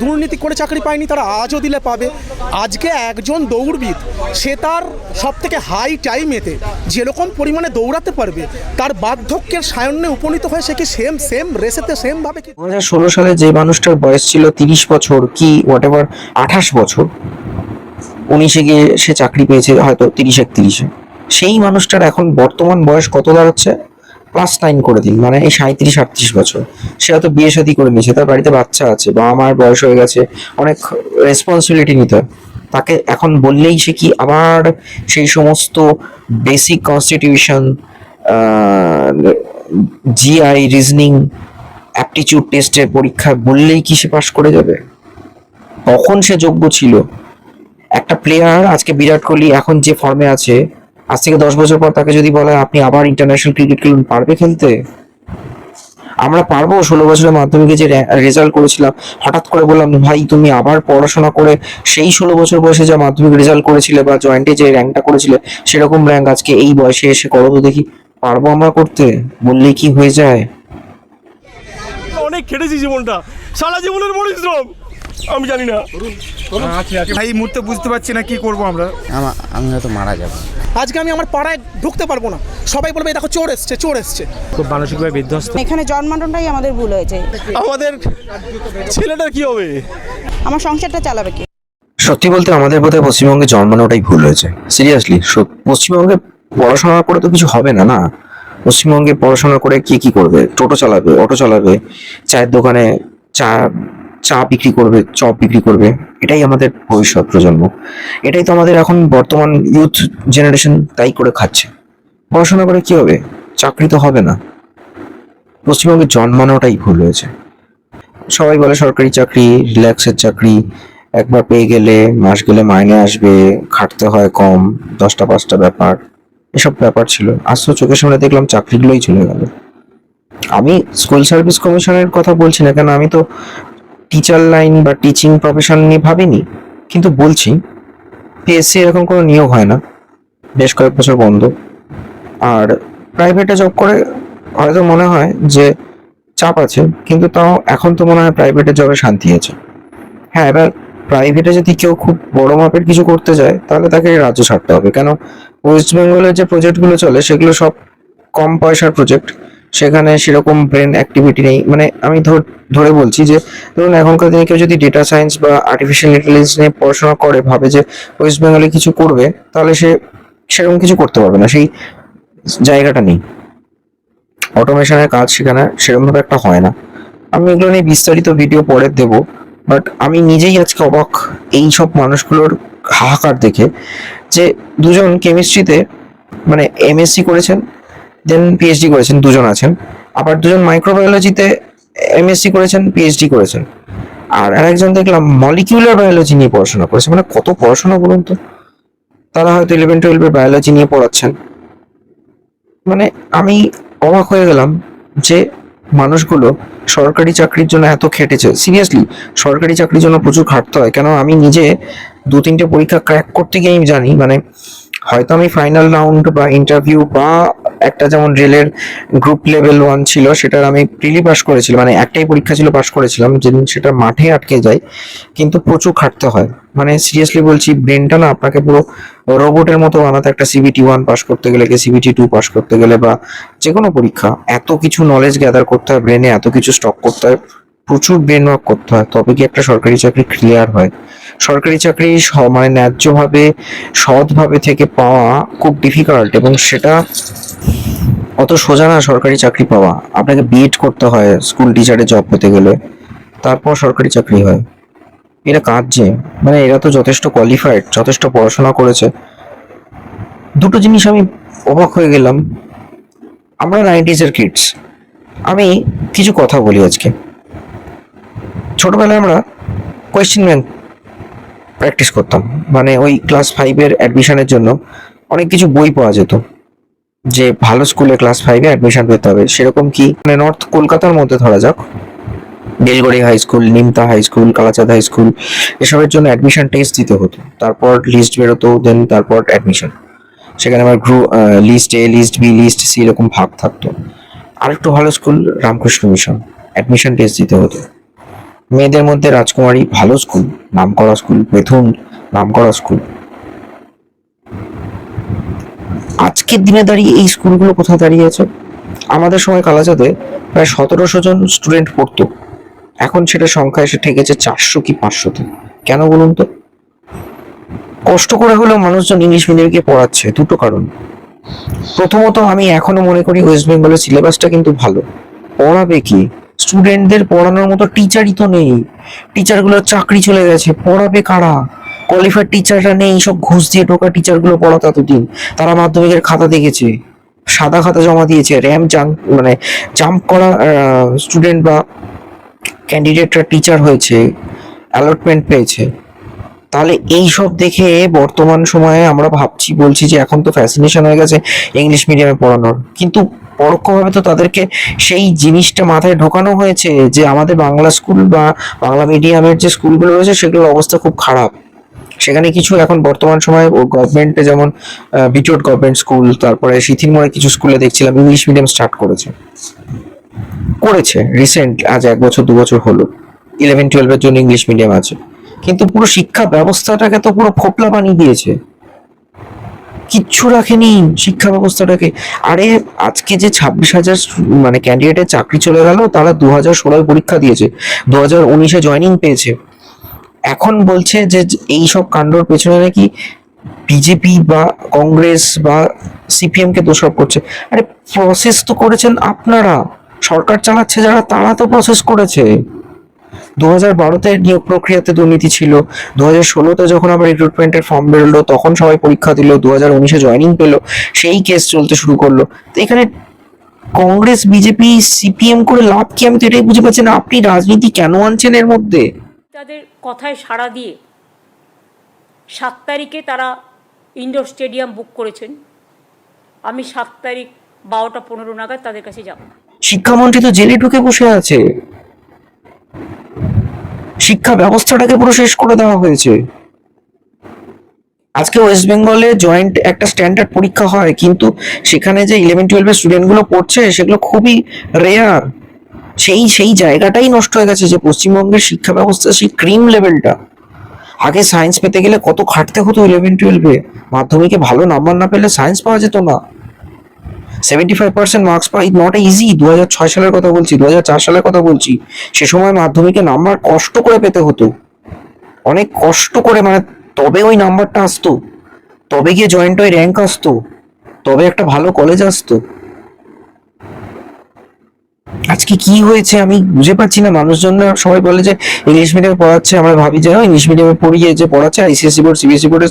দুর্নীতি করে চাকরি পায়নি তারা, আজও দিলে পাবে। আজকে একজন দৌড়বিদ, সে তার সব থেকে হাই টাইমেতে যেরকম পরিমাণে দৌড়াতে পারবে, তার বার্ধক্যের সায়ন্যে উপনীত হয়ে সে কি সেম সেম রেসেতে সেমভাবে কি? দু ষোলো সালে যে মানুষটার বয়স ছিল তিরিশ বছর কি হোয়াট এভার আঠাশ বছর, উনিশে গিয়ে সে চাকরি পেয়েছে হয়তো তিরিশ একত্রিশে। সেই মানুষটার এখন বর্তমান বয়স কত দাঁড়াচ্ছে? প্লাস নাইন করে দিন মানে এই সাঁত্রিশ আটত্রিশ বছর। সে হয়তো বিয়ে শাদী করে নিয়েছে, তার বাড়িতে বাচ্চা আছে, বাবা আমার বয়স হয়ে গেছে, অনেক রেসপন্সিবিলিটি নিতে হয়। তাকে এখন বললেই সে কি আবার সেই সমস্ত basic constitution GI reasoning aptitude টেস্টের পরীক্ষা বললেই কি সে পাশ করে যাবে? তখন সে যোগ্য ছিল। একটা প্লেয়ার আজকে বিরাট কোহলি এখন যে ফর্মে আছে আজ থেকে দশ বছর পর তাকে যদি বলে আপনি আবার ইন্টারন্যাশনাল ক্রিকেট খেলুন পারবে খেলতে? আমরা পারব। ষোলো বছরের মাধ্যমিকে যে রেজাল্ট করেছিলাম, হঠাৎ করে বললাম, ভাই, তুমি আবার পড়াশোনা করে সেই ষোলো বছর বয়সে যা মাধ্যমিক রেজাল্ট করেছিলে বা জয়েন্টে যে র্যাঙ্কটা করেছিলে, সেরকম র্যাঙ্ক আজকে এই বয়সে এসে করো তো দেখি, পারব আমরা করতে? বললেই কি হয়ে যায়? অনেক খেটেছি জীবনটা। সারা জীবনের পরিশ্রম। আমি জানি না। ভাই এই মুহূর্তে বুঝতে পারছি না কি করব আমরা। আমি হয়তো মারা যাব। আজকে আমি আমার পাড়ায় ঢুকতে পারব না। সবাই বলবে দেখো চোর এসছে চোর এসছে। খুব মানসিকভাবে বিধ্বস্ত। এখানে জন্মানোটাই আমাদের ভুল হয়েছে। আমাদের ছেলেটার কি হবে? আমার সংসারটা চালাবে কি? সত্যি বলতে আমাদের বোধহয় পশ্চিমবঙ্গে জন্মানোটাই ভুল হয়েছে। সিরিয়াসলি পশ্চিমবঙ্গে পড়াশোনা করে তো কিছু হবে না না? পশ্চিমবঙ্গে পড়াশোনা করে কে কি করবে? টোটো চালাবে অটো চালাবে চায়ের দোকানে চা চা বিক্রি করবে, চপ বিক্রি করবে, এটাই আমাদের ভবিষ্যৎ প্রজন্ম। এটাই তো আমাদের এখন বর্তমান ইউথ জেনারেশন তাই করে খাচ্ছে। পড়াশোনা করে কি হবে? চাকরি তো হবে না। পশ্চিমবঙ্গে জন্মানোটাই ভুল হয়েছে। সবাই বলে সরকারি চাকরি, রিল্যাক্সের চাকরি, একবার পেয়ে গেলে মাস গেলে মাইনে আসবে, খাটতে হয় কম, দশটা পাঁচটা ব্যাপার, এসব ব্যাপার ছিল। আজ তো চোখের সামনে দেখলাম চাকরিগুলোই চলে গেল। আমি স্কুল সার্ভিস কমিশনের কথা বলছি না কেন? আমি তো টিচার লাইন বা টিচিং প্রফেশন নিয়ে ভাবিনি, কিন্তু বলছি পিএসসি এরকম কোনো নিয়োগ হয় না, বেশ কয়েক বছর বন্ধ। আর প্রাইভেটে জব করে হয়তো মনে হয় যে চাপ আছে, কিন্তু তাও এখন তো মনে হয় প্রাইভেটে জবে শান্তি আছে। হ্যাঁ এবার প্রাইভেটে যদি কেউ খুব বড় মাপের কিছু করতে যায়, তাহলে তাকে রাজ্য ছাড়তে হবে। কেন? ওয়েস্ট বেঙ্গলের যে প্রজেক্টগুলো চলে, সেগুলো সব কম পয়সার প্রজেক্ট সেখানে সেরকম ব্রেন অ্যাক্টিভিটি নেই। মানে আমি ধর- বলছি যে, ধরুন এখনকার দিনে কেউ যদি ডেটা সায়েন্স বা আর্টিফিশিয়াল ইন্টেলিজেন্স নিয়ে পড়াশোনা করে, ভাবে যে ওয়েস্ট বেঙ্গলে কিছু করবে, তাহলে সে সেরকম কিছু করতে পারবে না। সেই জায়গাটা নেই। অটোমেশনের কাজ সেখানে সেরকমভাবে একটা হয় না। আমি এগুলো নিয়ে বিস্তারিত ভিডিও পরে দেব বাট আমি নিজেই আজকে অবাক এই সব মানুষগুলোর হাহাকার দেখে যে দুজন কেমিস্ট্রিতে মানে এমএসসি করেছেন দেন পিএইচডি করেছেন, দুজন আছেন। আবার দুজন মাইক্রোবায়োলজিতে এমএসসি করেছেন পিএইচডি করেছেন। আর আরেকজন দেখলাম মলিকিউলার বায়োলজি নিয়ে পড়াশোনা করেছে। মানে কত পড়াশোনা বলুন তো? তারা হয়তো ইলেভেন টুয়েলভের বায়োলজি নিয়ে পড়াচ্ছেন। মানে আমি অবাক হয়ে গেলাম যে মানুষগুলো সরকারি চাকরির জন্য এত খেটেছে। সিরিয়াসলি সরকারি চাকরির জন্য প্রচুর খাটতে হয়। কেন আমি নিজে দু তিনটে পরীক্ষা ক্র্যাক করতে গিয়ে আমি জানি মানে হয়তো আমি ফাইনাল রাউন্ড বা ইন্টারভিউ বা একটা যেমন রেলের গ্রুপ লেভেল ওয়ান ছিল, সেটার আমি প্রিলি পাস করেছিলাম মানে একটাই পরীক্ষা ছিল পাস করেছিলাম, যেদিন সেটা মাঠে আটকে যায়, কিন্তু প্রচুর খাটতে হয়। মানে সিরিয়াসলি বলছি ব্রেনটা না আপনাকে পুরো রোবটের মতো বানাতে, একটা সিবিটি ওয়ান পাস করতে গেলে, কি সিবিটি টু পাস করতে গেলে বা যে কোনো পরীক্ষা, এত কিছু নলেজ গ্যাদার করতে হয় ব্রেনে এত কিছু স্টক করতে হয়, প্রচুর ব্রেন ওয়ার্ক করতে হয়, তবে কি একটা সরকারি চাকরি ক্লিয়ার হয়? সরকারি চাকরি স- মানে ন্যায্যভাবে, সৎভাবে থেকে পাওয়া খুব ডিফিকাল্ট এবং সেটা অত সোজা না সরকারি চাকরি পাওয়া। আপনাকে বিএড করতে হয় স্কুল টিচারে জব পেতে গেলে। তারপর সরকারি চাকরি হয়। এরা কাজ যে মানে এরা তো যথেষ্ট কোয়ালিফাইড যথেষ্ট পড়াশোনা করেছে। দুটো জিনিস আমি অবাক হয়ে গেলাম। আমরা নাইনটিজের কিডস আমি কিছু কথা বলি আজকে। ছোটবেলায় আমরা কোয়েশ্চেন ব্যাংক প্র্যাকটিস করতাম। মানে ওই ক্লাস ফাইভের অ্যাডমিশনের জন্য অনেক কিছু বই পাওয়া যেত। যে ভালো স্কুলে ক্লাস ফাইভে অ্যাডমিশন পেতে হবে। সেরকম কি? মানে নর্থ কলকাতার মধ্যে ধরা যাক। Belgharia high school Nimta high school Kalachand high school এসবের জন্য অ্যাডমিশন টেস্ট দিতে হতো। তারপর লিস্ট বেরোতো দেন তারপর অ্যাডমিশন সেখানে আমার grew list A list B list C এরকম ভাগ থাকতো। আরেকটু ভালো school Ramakrishna Mission admission test দিতে হতো। মেয়েদের মধ্যে রাজকুমারী ভালো স্কুল নামকরা স্কুল বেথুন, নামকরা স্কুল আজকের দিনে দাঁড়িয়ে এই স্কুলগুলো কোথায় দাঁড়িয়ে আছে? আমাদের সময় কালাচাঁদে প্রায় সতেরোশো জন স্টুডেন্ট পড়তো। এখন সেটা সংখ্যা এসে ঠেকেছে চারশো কি পাঁচশোতে। কেন বলুন তো? কষ্ট করে হলেও মানুষজন ইংলিশ মিডিয়ামকে পড়াচ্ছে, দুটো কারণ। প্রথমত আমি এখনও মনে করি ওয়েস্ট বেঙ্গলের সিলেবাসটা কিন্তু ভালো। পড়াবে কি? স্টুডেন্টদের পড়ানোর মতো টিচারই তো নেই। টিচারগুলোর চাকরি চলে গেছে, পড়াবে কারা? কোয়ালিফাইড টিচাররা নেই, সব ঘুষ দিয়ে ঢোকা টিচারগুলো পড়াতো এতদিন। তারা মাধ্যমিকের খাতা দেখেছে, সাদা খাতা জমা দিয়েছে র্যাম জাম্প মানে জাম্প করা স্টুডেন্ট বা ক্যান্ডিডেটরা টিচার হয়েছে অ্যালটমেন্ট পেয়েছে। তাহলে এই সব দেখে বর্তমান সময়ে আমরা ভাবছি, বলছি যে এখন তো ফ্যাসিনেশন হয়ে গেছে ইংলিশ মিডিয়ামে পড়ানোর। কিন্তু পরোক্ষভাবে তো তাদেরকে সেই জিনিসটা মাথায় ঢোকানো হয়েছে যে আমাদের বাংলা স্কুল বা বাংলা মিডিয়ামের যে স্কুলগুলো রয়েছে সেগুলোর অবস্থা খুব খারাপ। সেখানে কিছু এখন বর্তমান সময়ে গভর্নমেন্টে যেমন বিটোট গভর্নমেন্ট স্কুল তারপরে সিথিরমোড়ে কিছু স্কুলে দেখছিলাম ইংলিশ মিডিয়াম স্টার্ট করেছে। করেছে রিসেন্ট আজ এক বছর, দু বছর হলো। ইলেভেন টুয়েলভের জন্য ইংলিশ মিডিয়াম আছে। কিন্তু পুরো শিক্ষা ব্যবস্থাটাকে তো পুরো ফোপলা বানিয়ে দিয়েছে। কিচ্ছু রাখেনি শিক্ষা ব্যবস্থাটাকে। আরে, আজকে যে ছাব্বিশ হাজার মানে ক্যান্ডিডেটের চাকরি চলে গেল, তারা দু হাজার ষোলোয় পরীক্ষা দিয়েছে দু হাজার উনিশে জয়নিং পেয়েছে। এখন বলছে যে এই সব কাণ্ডর পেছনে নাকি বিজেপি বা কংগ্রেস বা সিপিএম কে দোষারোপ করছে। আরে প্রসেস তো করেছেন আপনারা। সরকার চালাচ্ছে যারা, তারা তো প্রসেস করেছে। দু হাজার বারোতে নিয়োগ প্রক্রিয়াতে দুর্নীতি ছিল। দু হাজার ষোলোতে যখন আবার রিক্রুটমেন্টের ফর্ম বেরোলো তখন সবাই পরীক্ষা দিল দু হাজার উনিশে জয়নিং পেল সেই কেস চলতে শুরু করল। তো এখানে কংগ্রেস বিজেপি সিপিএম করে লাভ কি? আমি তো এটাই বুঝে পাচ্ছি না। আপনি রাজনীতি কেন আনছেন এর মধ্যে? তাদের কথায় সাড়া দিয়ে সাত তারিখে তারা ইনডোর স্টেডিয়াম বুক করেছেন। আমি সাত তারিখ বারোটা পনেরো নাগাদ তাদের কাছে যাব। শিক্ষামন্ত্রী তো জেলে ঢুকে বসে আছে। শিক্ষা ব্যবস্থাটাকে পুরো শেষ করে দেওয়া হয়েছে। আজকে ওয়েস্ট বেঙ্গলে জয়েন্ট একটা স্ট্যান্ডার্ড পরীক্ষা হয়, কিন্তু সেখানে যে ইলেভেন টুয়েলভের স্টুডেন্টগুলো পড়ছে, সেগুলো খুবই রেয়ার সেই সেই জায়গাটাই নষ্ট হয়ে গেছে যে পশ্চিমবঙ্গের শিক্ষা ব্যবস্থা সেই ক্রিম লেভেলটা আগে সায়েন্স পেতে গেলে কত খাটতে হতো ইলেভেন টুয়েলভে মাধ্যমিকে ভালো নাম্বার না পেলে সায়েন্স পাওয়া যেত না। সেভেন্টি ফাইভ পার্সেন্ট মার্কস পাই নট ইজি দু হাজার ছয় সালের কথা বলছি দু হাজার চার সালের কথা বলছি। সে সময় মাধ্যমিকে নাম্বার কষ্ট করে পেতে হতো। অনেক কষ্ট করে মানে তবে ওই নাম্বারটা আসতো, তবে গিয়ে জয়েন্ট ওই র্যাঙ্ক আসতো, তবে একটা ভালো কলেজ আসতো। আজকে কি হয়েছে আমি বুঝে পাচ্ছি না। মানুষজনরা সবাই বলে যে ইংলিশ মিডিয়ামে পড়াচ্ছে, আমরা ভাবি যে ইংলিশ মিডিয়ামে পড়িয়ে যে পড়াচ্ছে আইসিএসসি বোর্ড সিবিএসসি বোর্ডের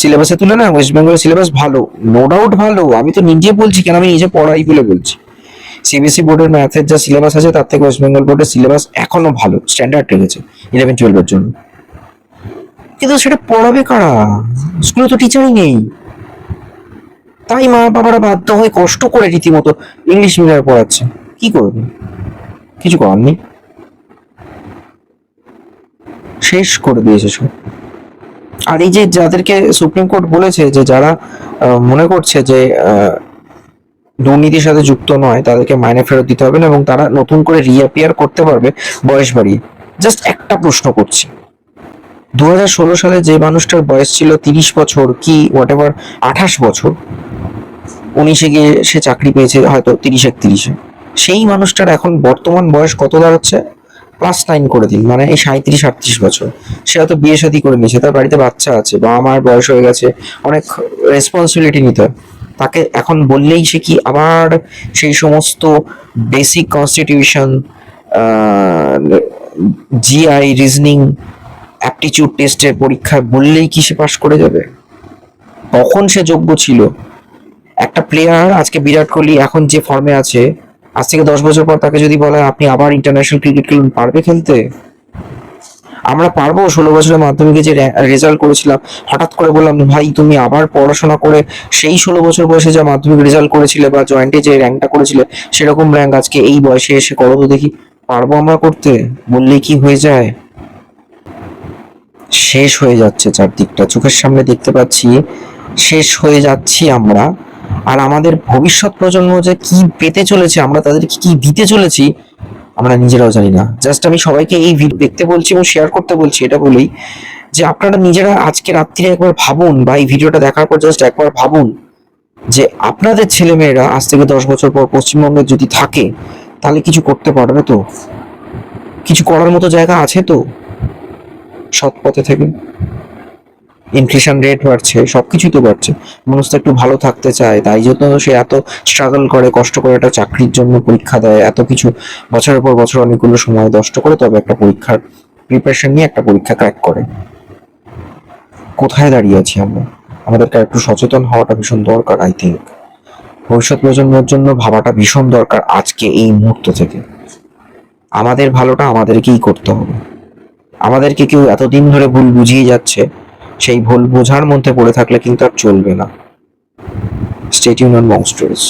সিলেবাসের তুলনায় ওয়েস্ট বেঙ্গলের সিলেবাস ভালো। নো ডাউট ভালো। আমি তো নিজে বলছি, কেন আমি নিজে পড়াই বলে বলছি। সিবিএসসি বোর্ডের ম্যাথের যা সিলেবাস আছে, তার থেকে ওয়েস্ট বেঙ্গল বোর্ডের সিলেবাস এখনও ভালো স্ট্যান্ডার্ড রেখেছে ইলেভেন টুয়েলভের জন্য। কিন্তু সেটা পড়াবে কারা? স্কুলে তো টিচারই নেই। তাই মা বাবারা বাধ্য হয়ে কষ্ট করে রীতিমতো ইংলিশ মিডিয়ামে পড়াচ্ছে। কি করবে? কিছু করার নেই। শেষ করে দিয়েছে সব। আর এই যে যাদেরকে সুপ্রিম কোর্ট বলেছে যে যারা মনে করছে যে দুর্নীতির সাথে যুক্ত নয়, তাদেরকে মাইনে ফেরত দিতে হবে না এবং তারা নতুন করে রিঅ্যাপিয়ার করতে পারবে বয়স বাড়িয়ে। জাস্ট একটা প্রশ্ন করছি। দু হাজার ষোলো সালে যে মানুষটার বয়স ছিল তিরিশ বছর কি হোয়াট এভার আঠাশ বছর, উনিশে গিয়ে সে চাকরি পেয়েছে হয়তো তিরিশ একত্রিশে। সেই মানুষটার এখন বর্তমান বয়স কত দাঁড়াচ্ছে? প্লাস নাইন করে দিন মানে এই সাঁত্রিশ আটত্রিশ বছর। সে হয়তো বিয়ে শাদী করে নিয়েছে, তার বাড়িতে বাচ্চা আছে বা আমার বয়স হয়ে গেছে, অনেক রেসপন্সিবিলিটি নিতে তাকে এখন বললেই সে কি আবার সেই সমস্ত basic constitution GI reasoning aptitude টেস্টের পরীক্ষায় বললেই কি সে পাশ করে যাবে? তখন সে যোগ্য ছিল? একটা প্লেয়ার আজকে বিরাট কোহলি এখন যে ফর্মে আছে আজ থেকে দশ বছর পর তাকে যদি বলা আপনি আবার ইন্টারন্যাশনাল ক্রিকেট খেলুন পারবে খেলতে? আমরা পারব। ষোলো বছরের মাধ্যমিকে যে রেজাল্ট করেছিলাম, হঠাৎ করে বললাম, ভাই, তুমি আবার পড়াশোনা করে সেই ষোলো বছর বয়সে যা মাধ্যমিক রেজাল্ট করেছিলে বা জয়েন্টে যে র্যাঙ্কটা করেছিলে, সেরকম র্যাঙ্ক আজকে এই বয়সে এসে করো তো দেখি, পারব আমরা করতে? বললে কি হয়ে যায়? শেষ হয়ে যাচ্ছে চারদিকটা। চোখের সামনে দেখতে পাচ্ছি, শেষ হয়ে যাচ্ছি আমরা। আর আমাদের ভবিষ্যৎ প্রজন্ম যে কি পেতে চলেছে, আমরা তাদেরকে কি দিতে চলেছি, আমরা নিজেরাও জানি না। জাস্ট আমি সবাইকে এই ভিডিও দেখতে বলছি এবং শেয়ার করতে বলছি, এটা বলেই যে আপনারা নিজেরা আজকে রাত্রিরে একবার ভাবুন বা এই ভিডিওটা দেখার পর জাস্ট একবার ভাবুন যে আপনাদের ছেলেমেয়েরা আজ থেকে দশ বছর পর পশ্চিমবঙ্গে যদি থাকে, তাহলে কিছু করতে পারবে তো? কিছু করার মতো জায়গা আছে তো? সৎ পথে থেকে। ইনফ্লেশন রেট বাড়ছে, সবকিছুই তো বাড়ছে। মানুষ তো একটু ভালো থাকতে চায়, তাই জন্য সে এত স্ট্রাগল করে, কষ্ট করে একটা চাকরির জন্য পরীক্ষা দেয়, এত কিছু বছরের পর বছর অনেকগুলো সময় নষ্ট করে তবে একটা পরীক্ষার প্রিপারেশন নিয়ে একটা পরীক্ষা ক্র্যাক করে। কোথায় দাঁড়িয়ে আছি আমরা? আমাদেরকে একটু সচেতন হওয়াটা ভীষণ দরকার আই থিঙ্ক ভবিষ্যৎ প্রজন্মের জন্য ভাবাটা ভীষণ দরকার আজকে এই মুহূর্ত থেকে। আমাদের ভালোটা আমাদেরকেই করতে হবে। আমাদেরকে কেউ এতদিন ধরে ভুল বুঝিয়ে যাচ্ছে সেই ভুল বোঝার মধ্যে পড়ে থাকলে কিন্তু আর চলবে না। State union Mong stories